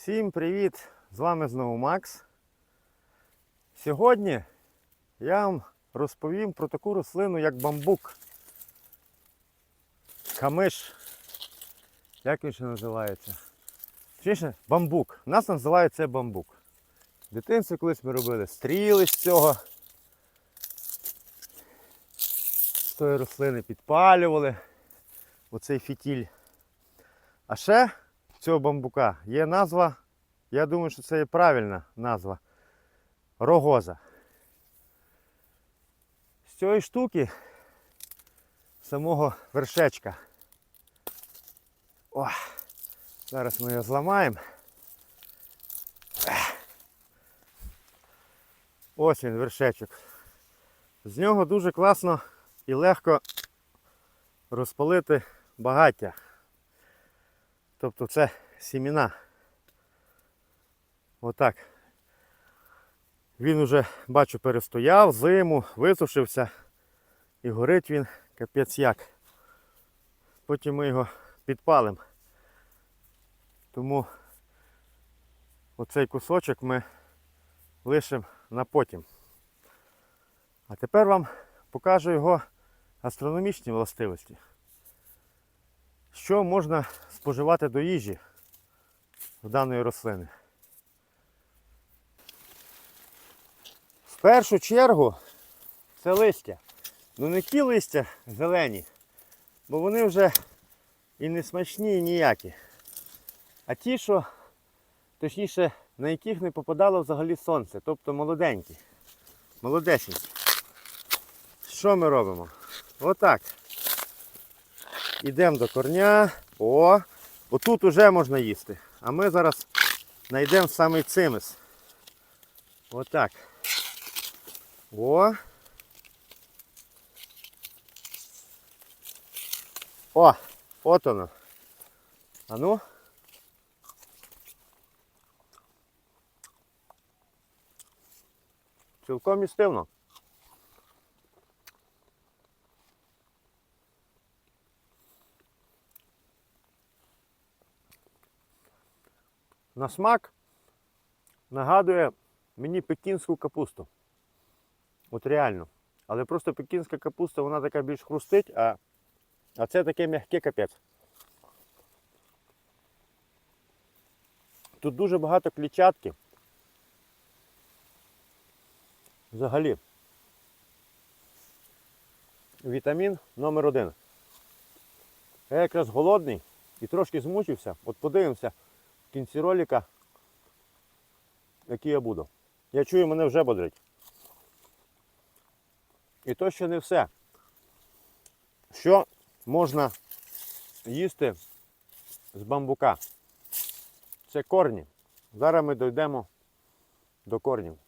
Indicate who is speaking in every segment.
Speaker 1: Всім привіт! З вами знову Макс. Сьогодні я вам розповім про таку рослину, як бамбук. Камиш. Як він ще називається? Точніше, бамбук. У нас називають це бамбук. В дитинстві колись ми робили стріли з цього. З тої рослини підпалювали оцей фітіль. А ще цього бамбука є назва, я думаю, що це є правильна назва. Рогоза. З цієї штуки самого вершечка. О, зараз ми його зламаємо. Ось він вершечок. З нього дуже класно і легко розпалити багаття. Тобто це сіміна. Отак. Він уже, бачу, перестояв зиму, висушився і горить він капець як. Потім ми його підпалимо. Тому оцей кусочок ми лишимо на потім. А тепер вам покажу його астрономічні властивості. Що можна споживати до їжі в даної рослини? В першу чергу це листя. Ну не ті листя зелені, бо вони вже і не смачні, і ніякі. А ті, що, точніше, на яких не попадало взагалі сонце, тобто молоденькі, молодесенькі. Що ми робимо? Отак. Йдемо до корня. О! Отут уже можна їсти. А ми зараз знайдемо самий цимис. Отак. О! О! От воно. А ну. Цілком істивно. На смак нагадує мені пекінську капусту. От реально. Але просто пекінська капуста, вона така більш хрустить, а, а це таке м'яке капець. Тут дуже багато клітчатки. Взагалі. Вітамін номер один. Я якраз голодний і трошки змучився. От подивимося в кінці ролика, який я буду. Я чую, мене вже бодрить. І то ще не все. Що можна їсти з бамбука? Це корні. Зараз ми дійдемо до корнів.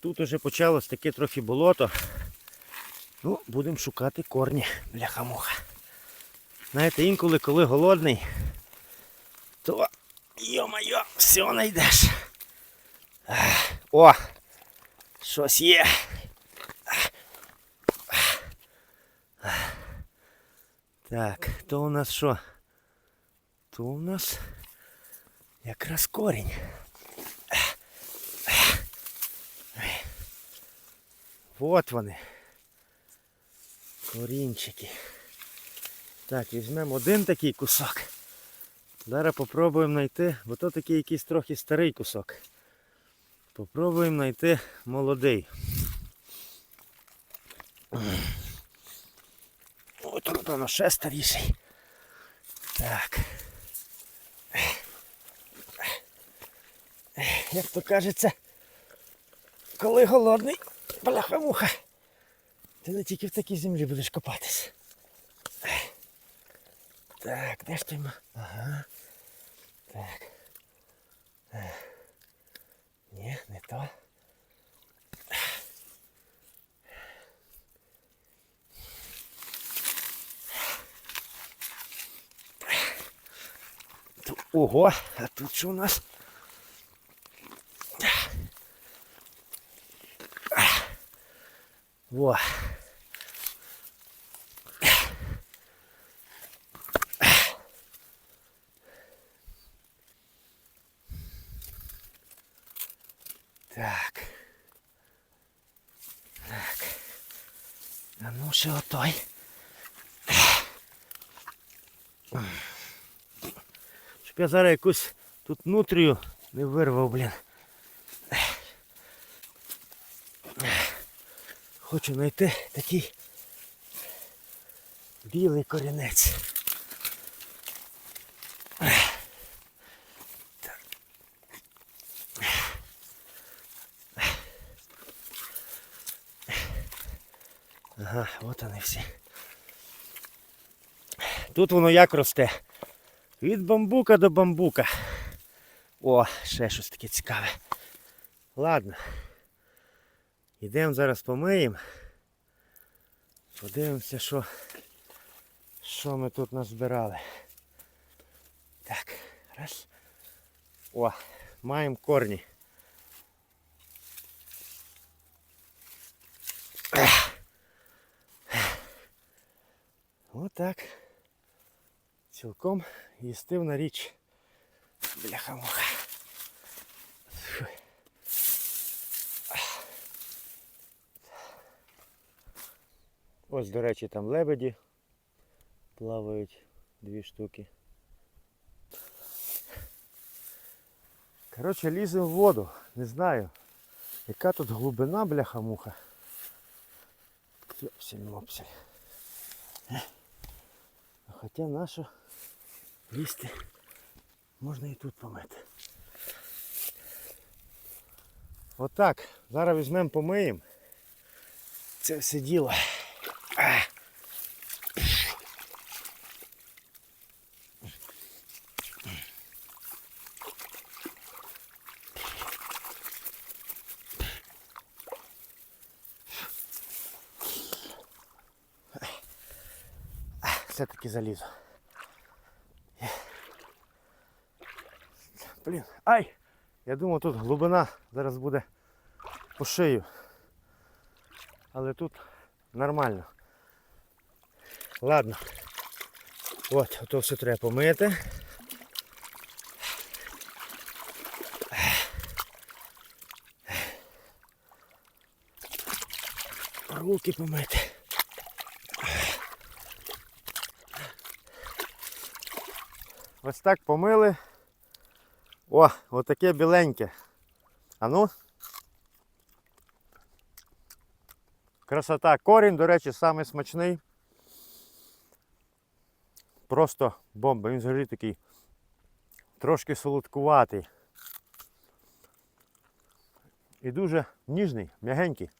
Speaker 1: Тут уже почалось таке трохи болото. Ну, будемо шукати корні, бляха-муха. Знаєте, інколи, коли голодний, то йо-майо, все знайдеш. О! Щось є. Так, то у нас що? То у нас якраз корінь. Вот вони. Корінчики. Так, візьмемо один такий кусок. Зараз попробуємо знайти, бо то такий якийсь трохи старий кусок. Попробуємо знайти молодий. О, тут напевно ще старіший. Так. Як то кажеться, коли голодний, бляха-муха, ти не тільки в такій землі будеш копатись. Так, де ж ти? Ага. Так. Ні, не то. Ого, а тут що у нас? Во. Ще отой. Щоб я зараз якусь тут нутрію не вирвав, блін. Хочу знайти такий білий корінець. Ага, от вони всі. Тут воно як росте. Від бамбука до бамбука. О, ще щось таке цікаве. Ладно. Йдемо зараз помиємо. Подивимося, що, що ми тут назбирали. Так, раз. О, маємо корні. Отак. Цілком їстивна річ. Бляха-муха. Ось, до речі, там лебеді плавають дві штуки. Коротше, ліземо в воду. Не знаю, яка тут глибина, бляха-муха. Йопсель-мопсель. Хоча наша лізти можна і тут помити. Отак. Зараз візьмемо помиємо. Це все діло. Все-таки залізу. Блін, ай! Я думав тут глибина зараз буде по шию. Але тут нормально. Ладно. От, ото все треба помити. Руки помити. Ось так помили. О, отаке біленьке. А ну. Красота. Корінь, до речі, самий смачний. Просто бомба. Він взагалі такий трошки солодкуватий. І дуже ніжний, м'ягенький.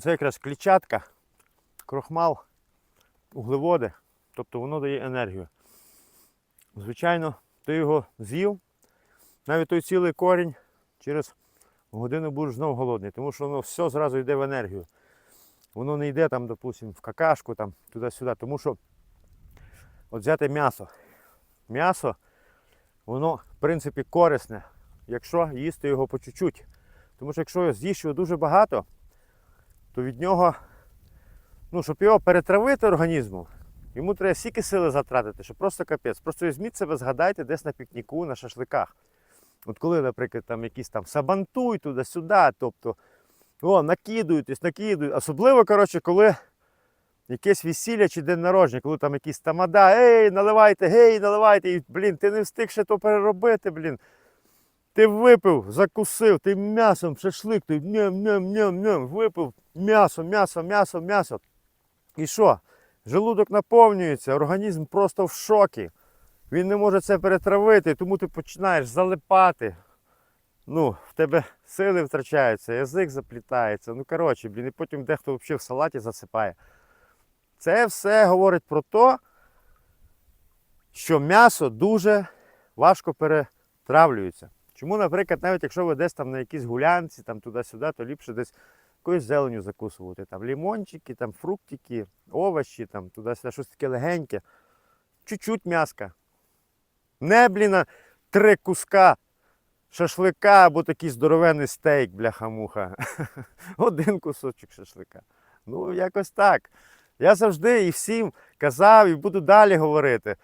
Speaker 1: Це якраз клітчатка, крохмал, углеводи. Тобто воно дає енергію. Звичайно, ти його з'їв, навіть той цілий корінь, через годину будеш знову голодний, тому що воно все зразу йде в енергію. Воно не йде там, допустим, в какашку, там, туди-сюди. Тому що от взяти м'ясо. М'ясо, воно, в принципі, корисне, якщо їсти його по чуть-чуть. Тому що якщо з'їш його дуже багато, то від нього, ну, щоб його перетравити організмом, Йому треба стільки сили затратити, що просто капець. Просто візьміть себе, згадайте десь на пікніку, на шашликах. От коли, наприклад, там якісь там сабантуй туди-сюди, тобто о, накидуєтесь, накидують. Особливо, коротше, коли якесь весілля чи день народження, коли там якісь тамада, ей, наливайте, гей, наливайте, і, блін, ти не встиг ще то переробити, блін. Ти випив, закусив, ти м'ясом шашлик, ти ням-ням-ням-ням, випив м'ясо, м'ясо, м'ясо, м'ясо. І що? Желудок наповнюється, організм просто в шокі. Він не може це перетравити, тому ти починаєш залипати. Ну, в тебе сили втрачаються, язик заплітається. Ну, коротше, блін, і потім дехто взагалі в салаті засипає. Це все говорить про те, що м'ясо дуже важко перетравлюється. Чому, наприклад, навіть якщо ви десь там на якійсь гулянці, там туди-сюди, то ліпше десь якоюсь зеленю закусувати. Там лімончики, там фруктики, овочі, там туди-сюди, щось таке легеньке. Чуть-чуть м'яска. Не, блін, три куска шашлика або такий здоровенний стейк, бляха-муха. Один кусочок шашлика. Ну, якось так. Я завжди і всім казав, і буду далі говорити.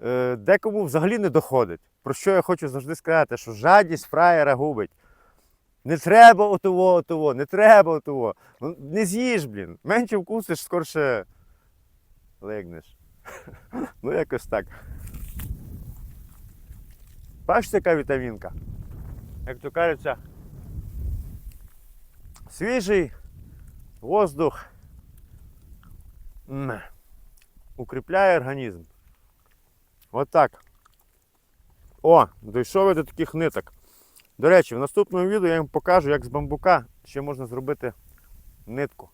Speaker 1: е, декому взагалі не доходить. Про що я хочу завжди сказати, що жадність фраєра губить. Не треба отого, отого, не треба отого. Ну, не з'їж, блін. Менше вкусиш, скорше легнеш. ну, якось так. Бачите, яка вітамінка? Як то кажеться, свіжий воздух укріпляє організм. От. О, дійшов я до таких ниток. До речі, в наступному відео я вам покажу, як з бамбука ще можна зробити нитку.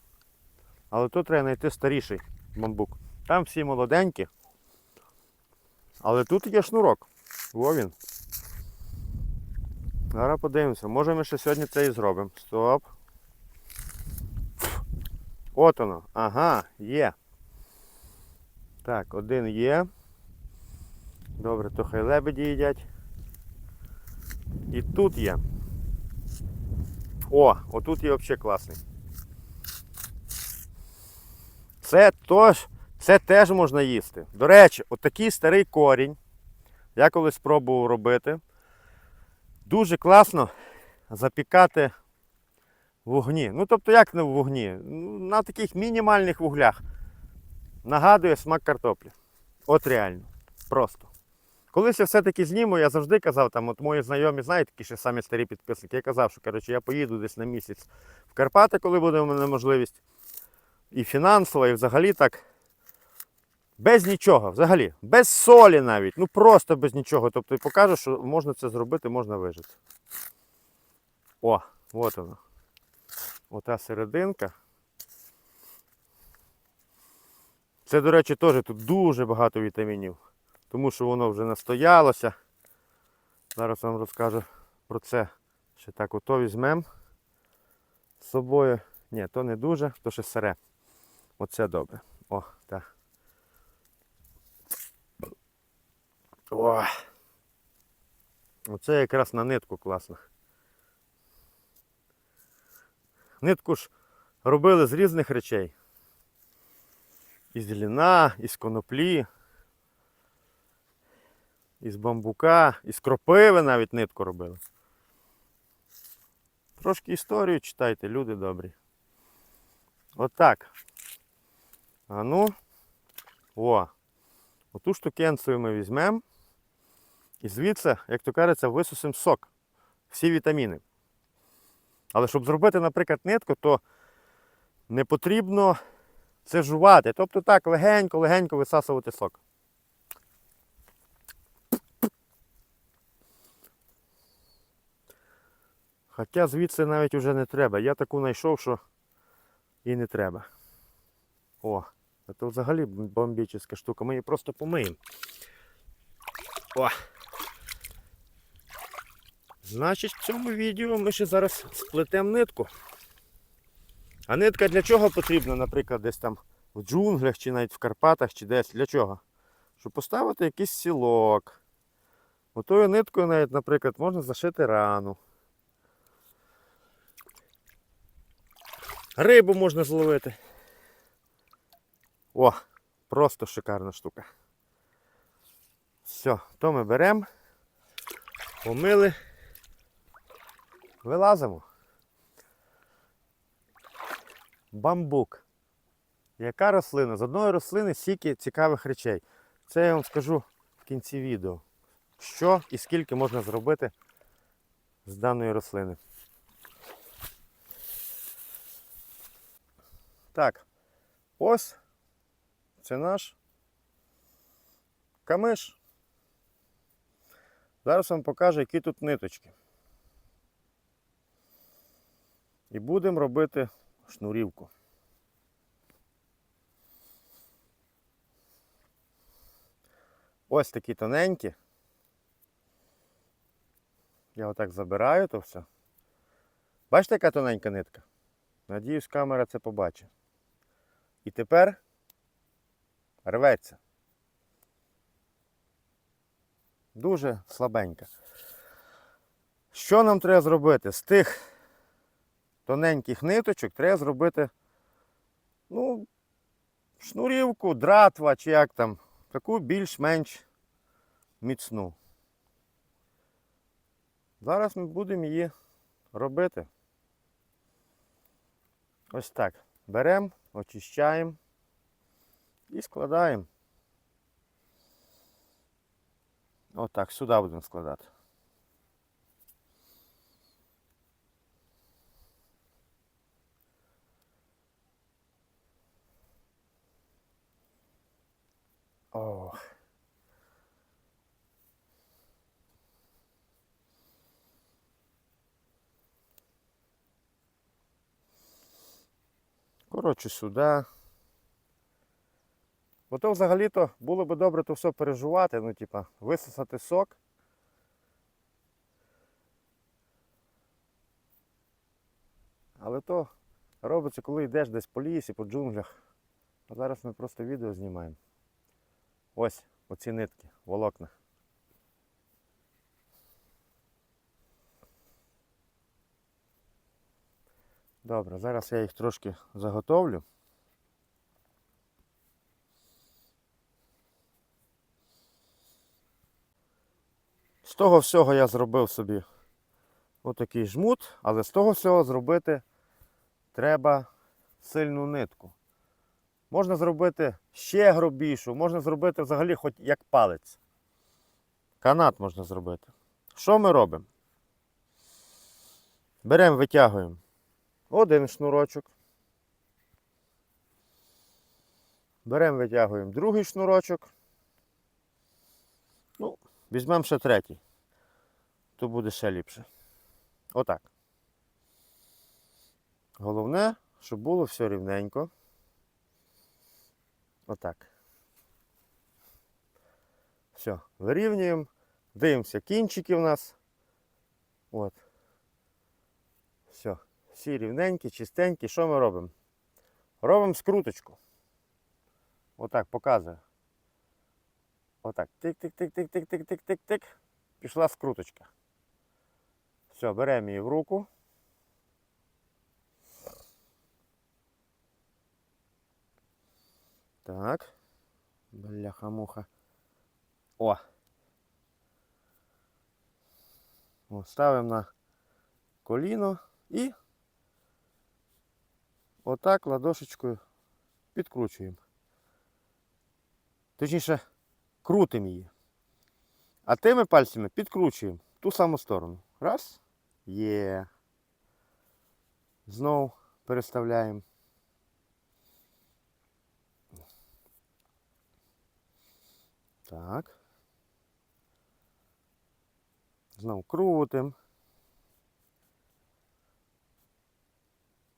Speaker 1: Але тут треба знайти старіший бамбук. Там всі молоденькі. Але тут є шнурок. Во він. Зараз подивимося. Може ми ще сьогодні це і зробимо. Стоп. От воно. Ага, є. Так, один є. Добре, то хай лебеді їдять. І тут є. О, отут є взагалі класний. Це, тож, це теж можна їсти. До речі, отакий старий корінь. Я колись спробував робити. Дуже класно запікати в вогні. Ну, тобто, як не в вогні? На таких мінімальних вуглях. Нагадує смак картоплі. От реально. Просто. Колись я все-таки зніму, я завжди казав, там, от мої знайомі, знаєте, такі ще самі старі підписники, я казав, що коротше, я поїду десь на місяць в Карпати, коли буде у мене можливість. І фінансово, і взагалі так. Без нічого, взагалі, без солі навіть, ну просто без нічого. Тобто покажу, що можна це зробити, можна вижити. О, от воно. Ота серединка. Це, до речі, теж тут дуже багато вітамінів, тому що воно вже настоялося. Зараз вам розкажу про це. Ще так ото візьмемо з собою. Ні, то не дуже, то ще сире. Оце добре. О, так. О. Оце якраз на нитку класно. Нитку ж робили з різних речей. Із ліна, із коноплі, із бамбука, із кропиви навіть нитку робили. Трошки історію читайте, люди добрі. Отак. А ну. О. Оту штукенцію ми візьмемо. І звідси, як то кажеться, висусимо сок. Всі вітаміни. Але щоб зробити, наприклад, нитку, то не потрібно це жувати. Тобто так, легенько-легенько висасувати сок. Хоча звідси навіть вже не треба. Я таку знайшов, що і не треба. О, це взагалі бомбічна штука. Ми її просто помиємо. О! Значить, в цьому відео ми ще зараз сплетемо нитку. А нитка для чого потрібна, наприклад, десь там в джунглях чи навіть в Карпатах чи десь. Для чого? Щоб поставити якийсь сілок. Отою ниткою навіть, наприклад, можна зашити рану. Рибу можна зловити. О, просто шикарна штука. Все, то ми беремо, помили, вилазимо. Бамбук. Яка рослина? З одної рослини стільки цікавих речей. Це я вам скажу в кінці відео. Що і скільки можна зробити з даної рослини. Так, ось це наш камиш. Зараз вам покажу, які тут ниточки. І будемо робити шнурівку. Ось такі тоненькі. Я отак забираю то все. Бачите, яка тоненька нитка? Надіюсь, камера це побачить. І тепер рветься. Дуже слабенька. Що нам треба зробити? З тих тоненьких ниточок треба зробити ну, шнурівку, дратва чи як там, таку більш-менш міцну. Зараз ми будемо її робити. Ось так. Беремо, очищаємо і складаємо. Отак, сюди будемо складати. О. Коротше, сюди. Бо то взагалі-то було б добре то все пережувати, ну, типа, висосати сок. Але то робиться, коли йдеш десь по лісі, по джунглях. А зараз ми просто відео знімаємо. Ось оці нитки, волокна. Добре, зараз я їх трошки заготовлю. З того всього я зробив собі отакий жмут, але з того всього зробити треба сильну нитку. Можна зробити ще грубішу, можна зробити взагалі хоч як палець. Канат можна зробити. Що ми робимо? Беремо, витягуємо один шнурочок. Беремо, витягуємо другий шнурочок. Ну, візьмемо ще третій. То буде ще ліпше. Отак. Головне, щоб було все рівненько. Отак. Все, вирівнюємо. Дивимося, кінчики в нас. От. Всі рівненькі, чистенькі. Що ми робимо? Робимо скруточку. Отак, показую. Отак. Тик-тик-тик-тик-тик-тик-тик-тик. Пішла скруточка. Все, беремо її в руку. Так. Бляха-муха. О. О, ставимо на коліно і отак ладошечкою підкручуємо. Точніше, крутимо її. А тими пальцями підкручуємо ту саму сторону. Раз. Є. Знову переставляємо. Так. Знову крутимо.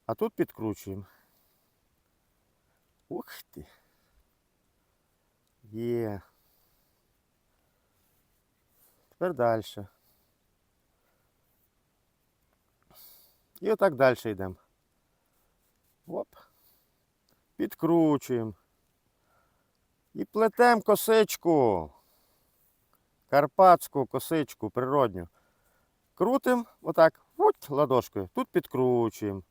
Speaker 1: А тут підкручуємо. Ух ти. Є. Тепер далі. І отак далі йдемо. Оп. Підкручуємо. І плетемо косичку. Карпатську косичку природню. Крутимо отак, от ладошкою. Тут підкручуємо.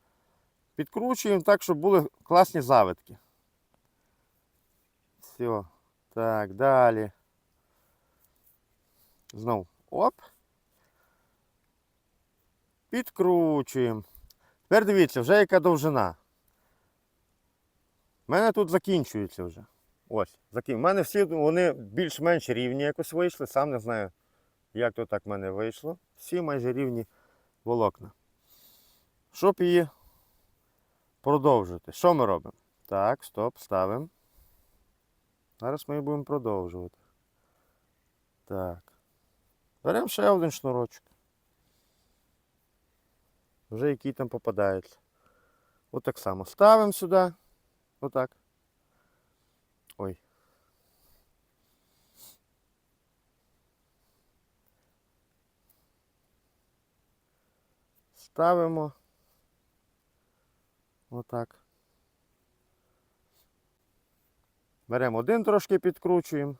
Speaker 1: Підкручуємо так, щоб були класні завитки. Все. Так, далі. Знову. Оп. Підкручуємо. Тепер дивіться, вже яка довжина. У мене тут закінчується вже. Ось, закін... У мене всі вони більш-менш рівні якось вийшли. Сам не знаю, як то так в мене вийшло. Всі майже рівні волокна. Щоб її продовжити. Що ми робимо? Так, стоп, ставимо. Зараз ми її будемо продовжувати. Так. Беремо ще один шнурочок. Вже який там попадається. Отак само ставимо сюди. Отак. Ой. Ставимо. Отак. Беремо один трошки підкручуємо.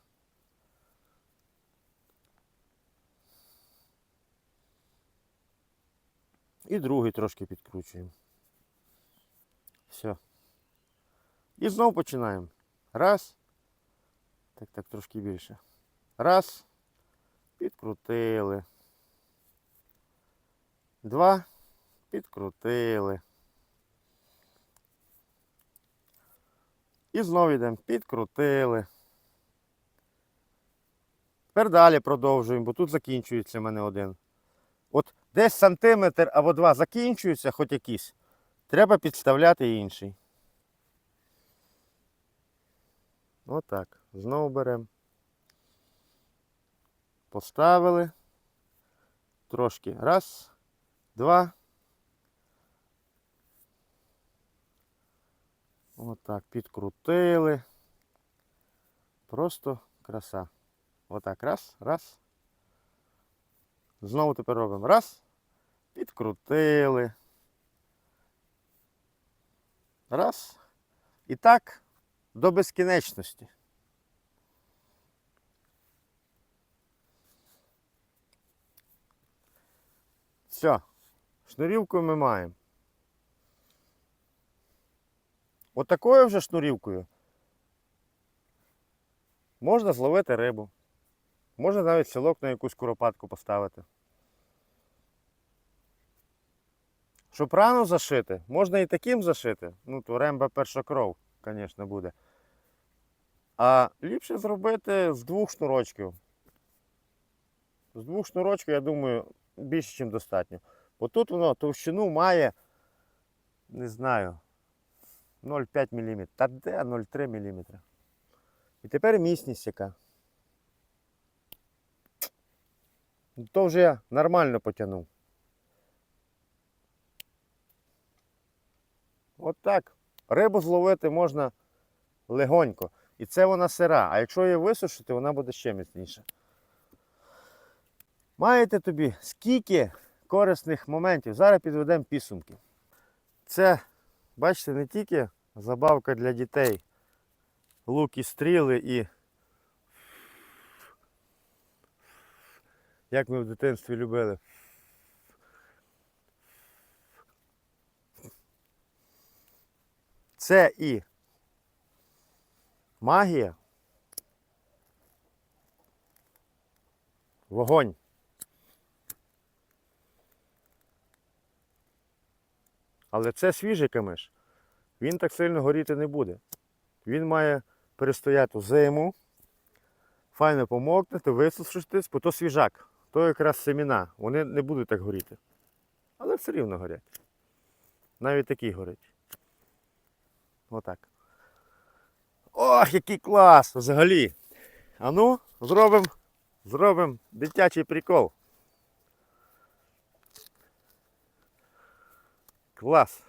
Speaker 1: І другий трошки підкручуємо. Все. І знову починаємо. Раз. Так, так, трошки більше. Раз. підкрутили. Два, підкрутили. І знову йдемо, підкрутили. Тепер далі продовжуємо, бо тут закінчується в мене один. От десь сантиметр або два закінчуються, хоч якісь, треба підставляти інший. Отак. Знову беремо. Поставили. Трошки. Раз, два. Отак, підкрутили. Просто краса. Отак. Раз, раз. Знову тепер робимо. Раз. Підкрутили. Раз. І так до безкінечності. Все. Шнурівку ми маємо. Отакою вже шнурівкою можна зловити рибу. Можна навіть сілок на якусь куропатку поставити. Щоб рану зашити, можна і таким зашити. Ну, то ремба перша кров, звісно, буде. А ліпше зробити з двох шнурочків. З двох шнурочків, я думаю, більше, ніж достатньо. Бо тут воно товщину має, не знаю, 0,5 мм. Та де 0,3 мм. І тепер міцність яка. То вже я нормально потягнув. От так. Рибу зловити можна легонько. І це вона сира. А якщо її висушити, вона буде ще міцніша. Маєте тобі скільки корисних моментів. Зараз підведемо підсумки. Це, бачите, не тільки забавка для дітей. Луки, стріли і. Як ми в дитинстві любили. Це і магія. Вогонь. Але це свіжий камиш. Він так сильно горіти не буде. Він має перестояти зиму, файно помокнути, висушитись, бо то свіжак, то якраз семіна. Вони не будуть так горіти. Але все рівно горять. Навіть такі горять. Отак. Ох, який клас! Взагалі. А ну, зробимо зробим дитячий прикол. Клас.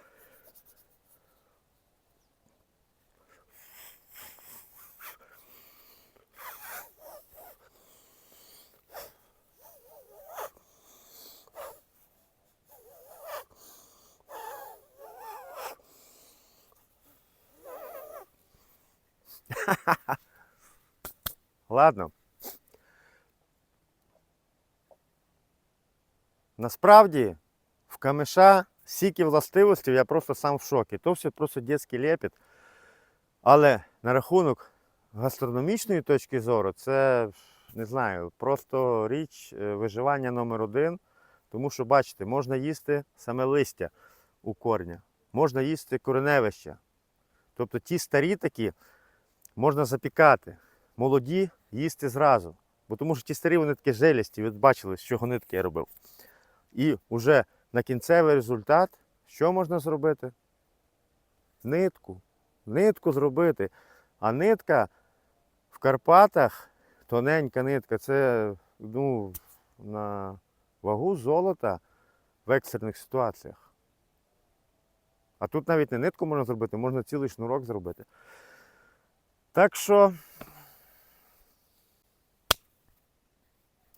Speaker 1: Ладно. Насправді в камеша стільки властивостей, я просто сам в шокі. То все просто дитячий лепіт. Але на рахунок гастрономічної точки зору, це не знаю, просто річ е, виживання номер один. Тому що, бачите, можна їсти саме листя у корня, можна їсти кореневища. Тобто ті старі такі можна запікати, молоді їсти зразу. Бо тому що ті старі вони такі желісті, ви бачили, з чого нитки я робив. І вже на кінцевий результат, що можна зробити? Нитку. Нитку зробити. А нитка в Карпатах, тоненька нитка, це ну, на вагу золота в екстрених ситуаціях. А тут навіть не нитку можна зробити, можна цілий шнурок зробити. Так що.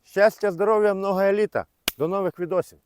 Speaker 1: Щастя, здоров'я, много еліта. До нових відосів.